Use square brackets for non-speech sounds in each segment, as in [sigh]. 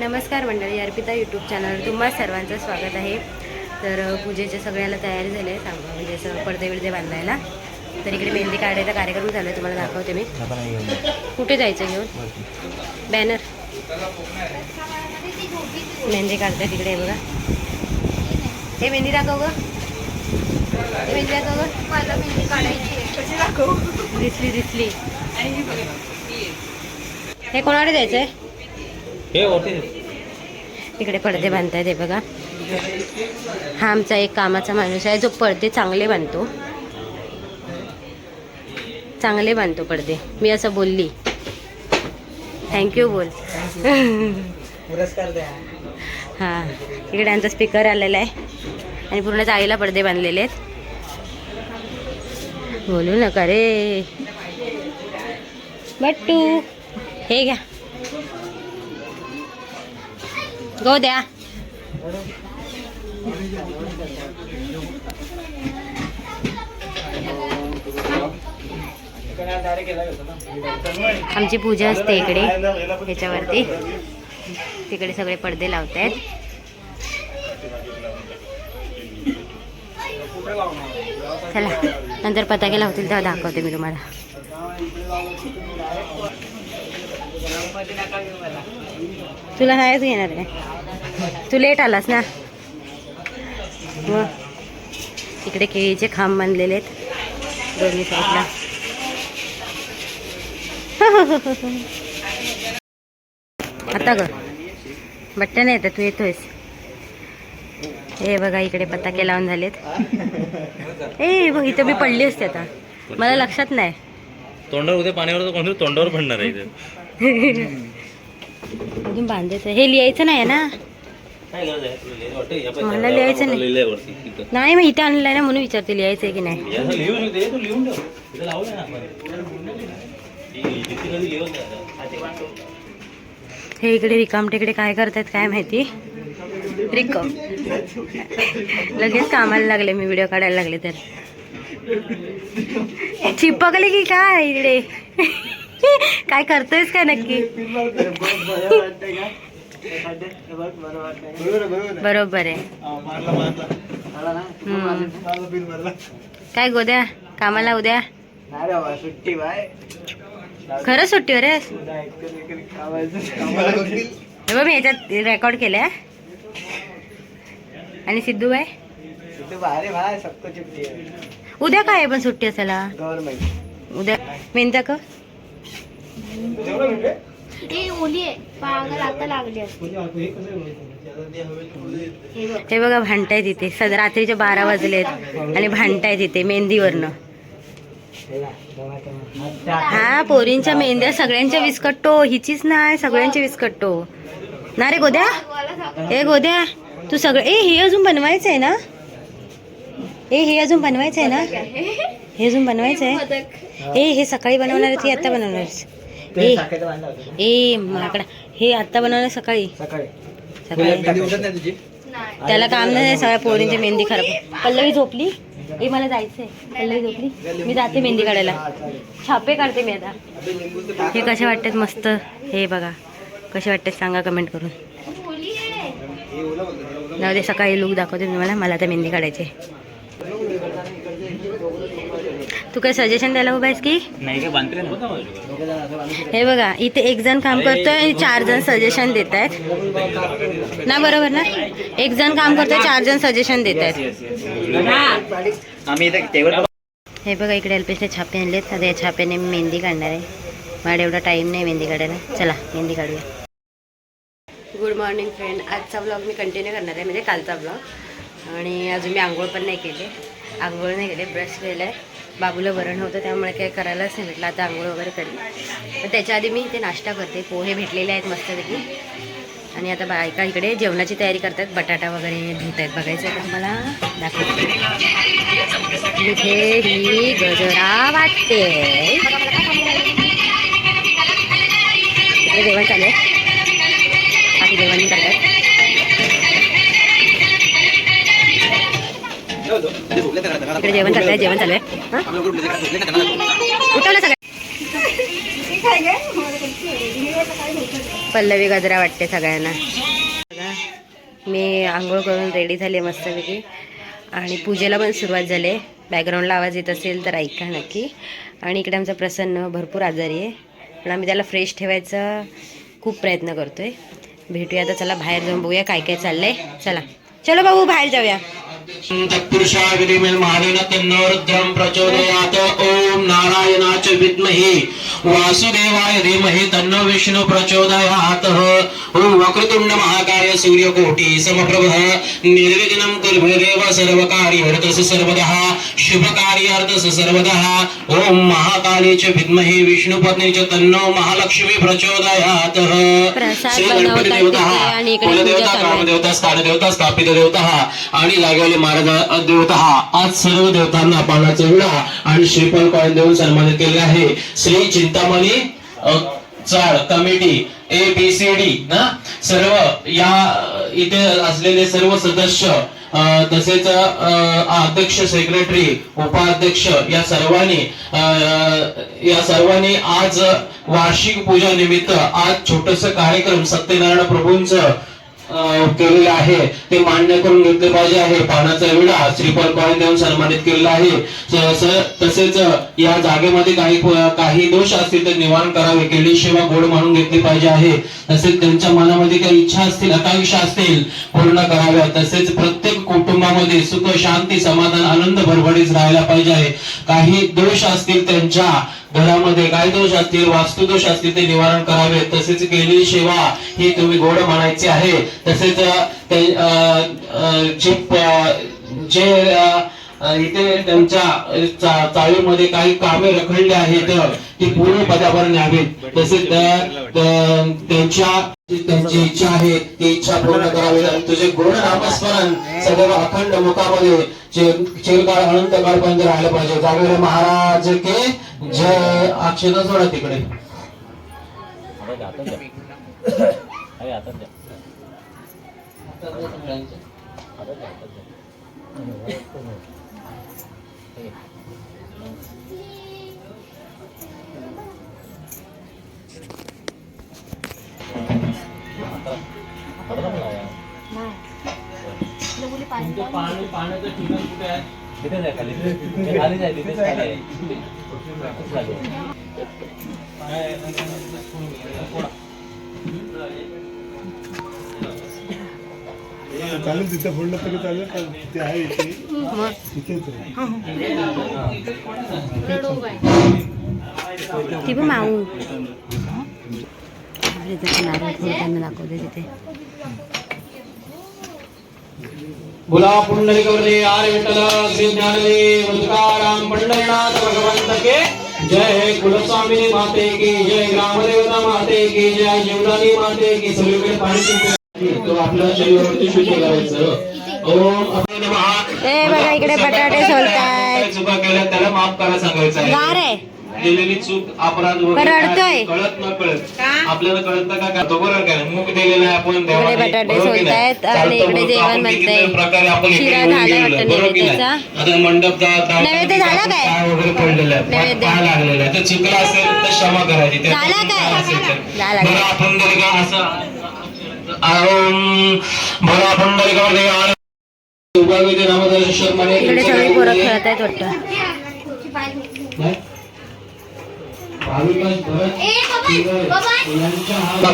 नमस्कार मंडळी Arpita YouTube channel तुम्हा सर्वांचं स्वागत आहे. तर पूजेच्या सगळ्याला तयारी झाली आहे सांग म्हणजे असं पडदे बिडदे बांधायला. तर इकडे मेहंदी काढायचा कार्यक्रम झाला आहे तुम्हाला दाखवते मी. कुठे जायचं घेऊन? बॅनर. मेहंदी काढते तिकडे हे बघा. हे मेहंदी दाखव ग. हे मेहंदी दाखव ग. मला मेहंदी काढायची आहे. कशी दाखवू दिसली दिसली. हे कोणाकडे जायचं आहे हे होते इकडे पडदे बांधतायत हे बघा. हा आमचा एक कामाचा माणूस आहे जो पडदे चांगले बांधतो. चांगले बांधतो पडदे. मी असं बोलली. थँक्यू बोल. हां इकडे आमचा स्पीकर आलेला आहे. आणि पूर्ण चाळीला पडदे बांधलेले आहेत. बोलू नका रे. बट्टू हे घ्या. गो द्या. आमची पूजा असते इकडे याच्यावरती तिकडे सगळे पडदे लावत आहेत. चला नंतर पताके लावतील तेव्हा दाखवते मी तुम्हाला. तुला नाहीच घेणार आहे. तू लेट आलास ना? मग इकडे केळीचे खांब बांधलेले आहेत. दोन्ही साईडला. आता ग. बट्ट्या नाही येतात तू येतोयस. हे बघा इकडे पताके लावून झालेत. ए बघ इथं मी पडली असते आता. मला लक्षात नाही. तोंडावर उद्या पाण्यावर तोंडावर पडणार आहे [laughs] अजून बांधायचं हे लिहायचं नाही ना? आहे मला लिहायचं नाही. नाही मग इथे आणलंय ना म्हणून विचारते लिहायचं आहे की नाही? हे इकडे रिकामटेकडे काय करतायत काय माहिती? रिकम लगेच कामाला लागले मी व्हिडिओ काढायला लागले तर. चिपकले की काय इकडे? [laughs] काय करतोयस का नक्की? बरोबर आहे. काय गोद्या? कामाला उद्या? सुट्टी बाय. खरं सुट्टीवर आहेस [laughs] हे बघ मी याच्यात रेकॉर्ड केलंय. आणि सिद्धू बाय? है उद्या काय आहे पण सुट्टी असायला? उद्या. मेहनता का? ओली आहे. पागल आता लागली असते. हे बघा भांडताय तिथे. सद रात्रीचे बारा वाजलेत आणि भांडताय तिथे मेहंदीवरनं. हा पोरींच्या मेहंद्या सगळ्यांच्या विस्कटतो. हिचीच नाही सगळ्यांच्या विस्कटतो. ना रे गोद्या? ए गोद्या तू सगळं ए हे अजून बनवायचं आहे ना? ए हे अजून बनवायचं आहे. ना हे अजून बनवायचं आहे ए हे सकाळी बनवणार आहे आता बनवणार ए ए माकडा. हे आता बनवणार सकाळी? सकाळी. सकाळी. त्याला काम नाही सगळ्या पोरींची मेहंदी खराब पल्लवी झोपली? ए मला जायचंय. पल्लवी झोपली? मी जाते मेहंदी काढायला. छापे काढते मी आता. हे कसे वाटतात मस्त? हे बघा. कसे वाटतात सांगा कमेंट करून. जाऊ दे सकाळी लुक दाखवते तुम्हाला. मला तर मेहंदी काढायची तू काय सजेशन द्यायला उभा आहेस की? हे बघा इथे एक जण काम करतोय आणि चार जण सजेशन देत आहेत ना बरोबर ना? एक जण काम करतोय चार जण सजेशन देत आहेत आम्ही इथे टेबल हे बघा इकडे अल्पेशने छापे आणलेत. आता या छाप्याने मी मेहंदी काढणार आहे. माझ्या एवढा टाईम नाही मेहंदी काढायला. चला मेहंदी काढूया. गुड मॉर्निंग फ्रेंड आजचा ब्लॉग मी कंटिन्यू करणार आहे म्हणजे कालचा ब्लॉग आणि अजून मी आंघोळ पण नाही केली. आंघोळ नाही केली ब्रश केलं आहे बाबूला वरण होतं त्यामुळे काही करायलाच नाही भेटलं आता आंघोळ वगैरे करेल पण त्याच्या आधी मी इथे नाश्ता करते. पोहे भेटलेले आहेत मस्तपैकी आणि आता बायका इकडे जेवणाची तयारी करतात. बटाटा वगैरे धुत आहेत. बघायचं आहे मला तुम्हाला? दाखवते. इथे ही गजरा वाटते. जेवण चालू आहे. बाकी जेवण करतात इकडे जेवण जेवण? उठवलं सगळं. पल्लवी गजरा वाटते सगळ्यांना. मी आंघोळ करून रेडी झाले मस्तपैकी आणि पूजेला पण सुरुवात झाली बॅकग्राऊंडला आवाज येत असेल तर ऐका नक्की. आणि इकडे आमचा प्रसन्न भरपूर आजारी आहे. पण आम्ही त्याला फ्रेश ठेवायचा खूप प्रयत्न करतोय. भेटूया आता चला बाहेर जाऊन बघूया काय काय चाललंय. चला. चलो भाऊ बाहेर जाऊया. तत्पुरुषाविधिमेल महादेन तन्नो रुद्रं प्रचोदयात् ॐ नारायणाच विद्महे वासुदेवाय धीमहि तन्नो विष्णु प्रचोदयात् ॐ वक्रतुण्ड महाकाय सूर्यकोटि समप्रभः निर्विघ्नं कुरु देव सर्वकार्यर्थस सर्वदः शुभकार्यर्थस सर्वदः ॐ महाकाली च विद्महे विष्णुपत्नी च तन्नो महालक्ष्मी प्रचोदयात् श्री गणपती देवता कुलदेवता. ग्रामदेवता स्थानदेवता स्थापित देवता आणि लागलेले महाराज देवता आज सर्व देवतांना पानाचा विडा आणि श्रीफळ कॉइन देऊन सन्मानित केले आहे. Shri Chintamani chawl committee A B C D ना? सर्व या इथे असलेले सर्व सदस्य तसेच अध्यक्ष सेक्रेटरी उपाध्यक्ष या सर्वांनी या सर्वांनी आज वार्षिक पूजा निमित्त आज छोटस कार्यक्रम सत्यनारायण प्रभूंचं केलेलं आहे. ते मान्य करून घेतले पाहिजे आहे. पानाचा विडा श्रीफळ कॉइन देऊन सन्मानित केलेला आहे. तसेच या जागेमध्ये काही काही दोष असतील तर निवारण करावे. केली सेवा गोड मानून घेतली पाहिजे आहे. तसेच त्यांच्या मनामध्ये काही इच्छा असतील आकांक्षा असतील पूर्ण कराव्या तसेच प्रत्येक कुटुंबामध्ये सुख शांती समाधान आनंद भरभरीत राहायला पाहिजे आहे. काही दोष असतील त्यांच्या घरामध्ये काय दोष असतील वास्तुदोष असतील ते निवारण करावे. तसेच केलेली सेवा ही तुम्ही गोड म्हणायची आहे. तसेच जे जे इथे त्यांच्या चाळीमध्ये काही कामे रखडली आहेत ती पूर्ण पदावर न्यावीत. तसेच त्या- त्या- त्यांच्या त्यांची इच्छा आहे ती इच्छा पूर्ण करावी. तुझे गुण नामस्मरण सदैव अखंड मुखामध्ये चिर- चिरकाळ अनंत काळपर्यंत राहिलं पाहिजे. जागेवर महाराज के जय. अक्षता सोडा तिकडे. पाणी पाण्याचं ठिकाण कुठे आहे तिथेच आहे खाली ते खालीच आहे तिथेच खाली आहे तिथेच खाली आहे. चालेल तिथं फोडलं तरी चालेल पण ते आहे इथे मग तिथेच आहे ती पण माऊ अरे त्याचं नारळ फोडताना दाखवते तिथे बोला पुंडलिकवरदे आर विठ्ठल श्री ज्ञानदेव तुकाराम पंढरीनाथ भगवंत के जय कुलस्वामिनी माते की जय ग्रामदेवता माते की जय जीवदानी माते की सगळीकडे पाणी शिंपडे. तो आपल्या शरीरावरती शुद्ध करायचं। ओम अभय नमः। ए बघा इकडे बटाटे सोलतायत. चुका केल्या त्याला माफ़ करा सांगायचं आहे. गार आहे. केलेली चूक अपराध वगैरे कळत न कळत. आपल्याला कळत का? काय तो बरोबर काय? मूग दिलेला आहे आपण प्रकारे आपण. आता मंडप वगैरे पडलेलं आहे. लागलेलं आहे. तर चुकलं असेल तर क्षमा करायची. बरं काय? आपण जर का असं बरं आपण जर का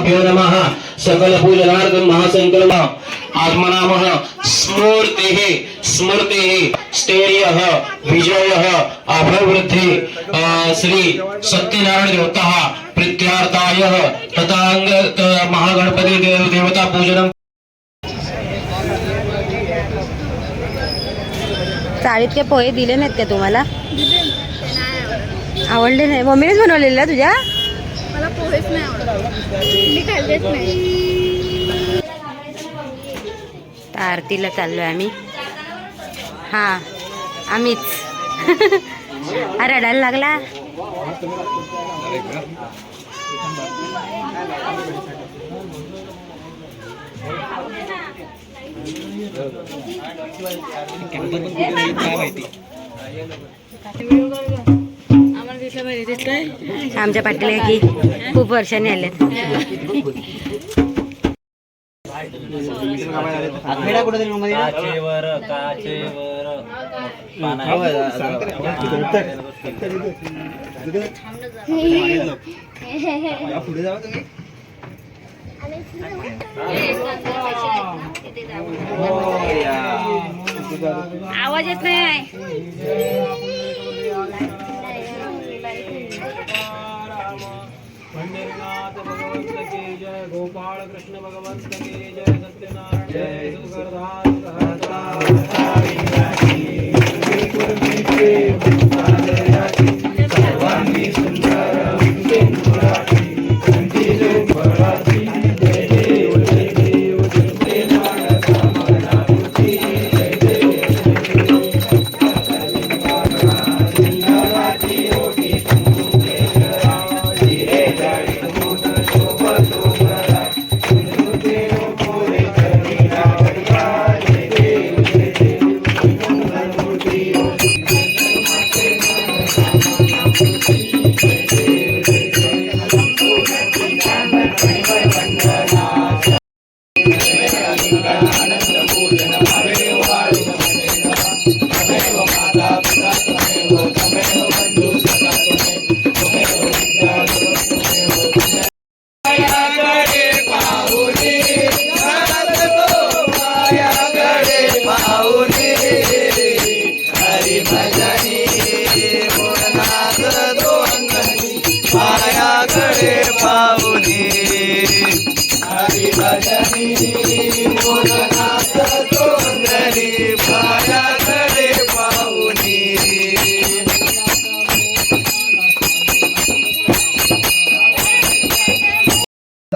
भ्यो नमः. सकल पूजनार्थं महासंकल्प. आत्मनामः स्मूर्तेः स्मृतेः स्थैर्यः विजयः अभिवृद्धिः. श्री सत्यनारायण देवतः प्रीत्यार्थाय तथांग त- महागणपती देव देवता पूजनं चाळीत काय पोहे दिले नाहीत का तुम्हाला? आवडले नाही. मम्मीनेच बनवलेले ना तुझ्या? मला पोहेच नाही आवडत. मी खाल्लेच नाही. तर आरतीला चाललोय आम्ही. हा आम्हीच. [laughs] अरे रडायला लागला? आमच्या पाटील की खूप वर्षांनी तुम्ही आवाज येत नाही. पंढरीनाथ भगवंत की जय गोपाल कृष्ण भगवंत की जय सत्यनारायण जय सुखदास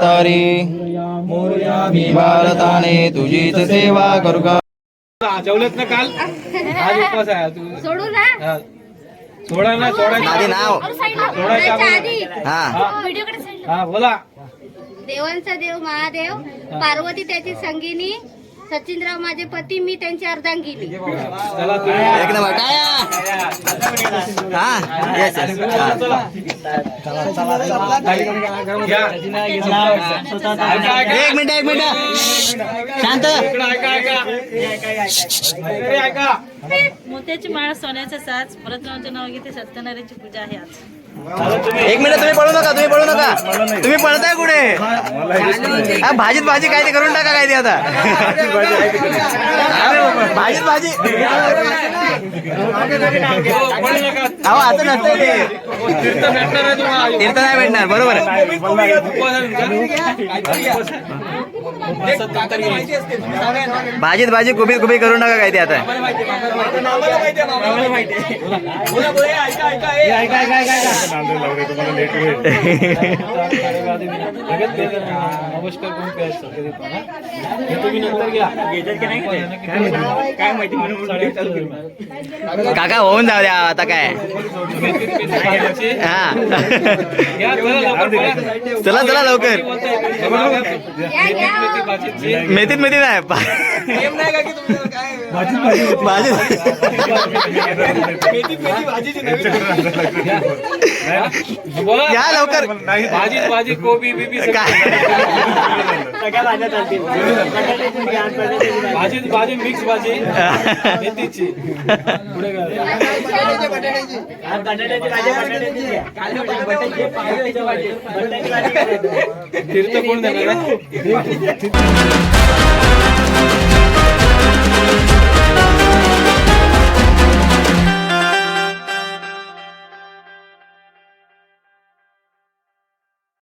तारी। मी भारताने तुझीच सेवा करू का? जेवलेत ना काल? आज उपवास आहे तू सोडू ना? हा. सोडा ना आधी नाव. सोडायच्या हा. हा. बोला. देवांचा देव महादेव पार्वती त्याची संगिनी सचिनराव माझे पती मी त्यांची अर्धांगिनी. एक नंबर. हा? Yes yes. एक मिनिट एक मिनिट. शांत. इकडं ऐका ऐका. इकडे ऐका. मोत्याची माळ सोन्याचा साज परतरावांचे नाव घेते सत्यनारायणची पूजा आहे आज. एक मिनिट तुम्ही पळू नका तुम्ही पळू नका. तुम्ही पळताय कुठे? भाजीत भाजी काय ते करून टाका काय ते आता. भाजीत भाजी. अहो आता नसतं ते. तीर्थ नाही भेटणार बरोबर भाजीत भाजी कुबी कुबी करून टाका काय ते आता. नांदेड लागले तुम्हाला लेट होईल. नमस्कार कोण प्यायचं कधी पण, तुम्ही नंतर घ्या. काय माहिती? काका होऊन जाऊ द्या आता काय. हा. चला चला लवकर. या, या. भाजीची. मेथीत मेथी नाही भाजी बोला या लवकर। भाजी भाजी कोबी बिबी सगळं. काय भाजी भाजी मिक्स भाजी. मेथीची. पुढे काय तीर्थ कोण देणार आहे?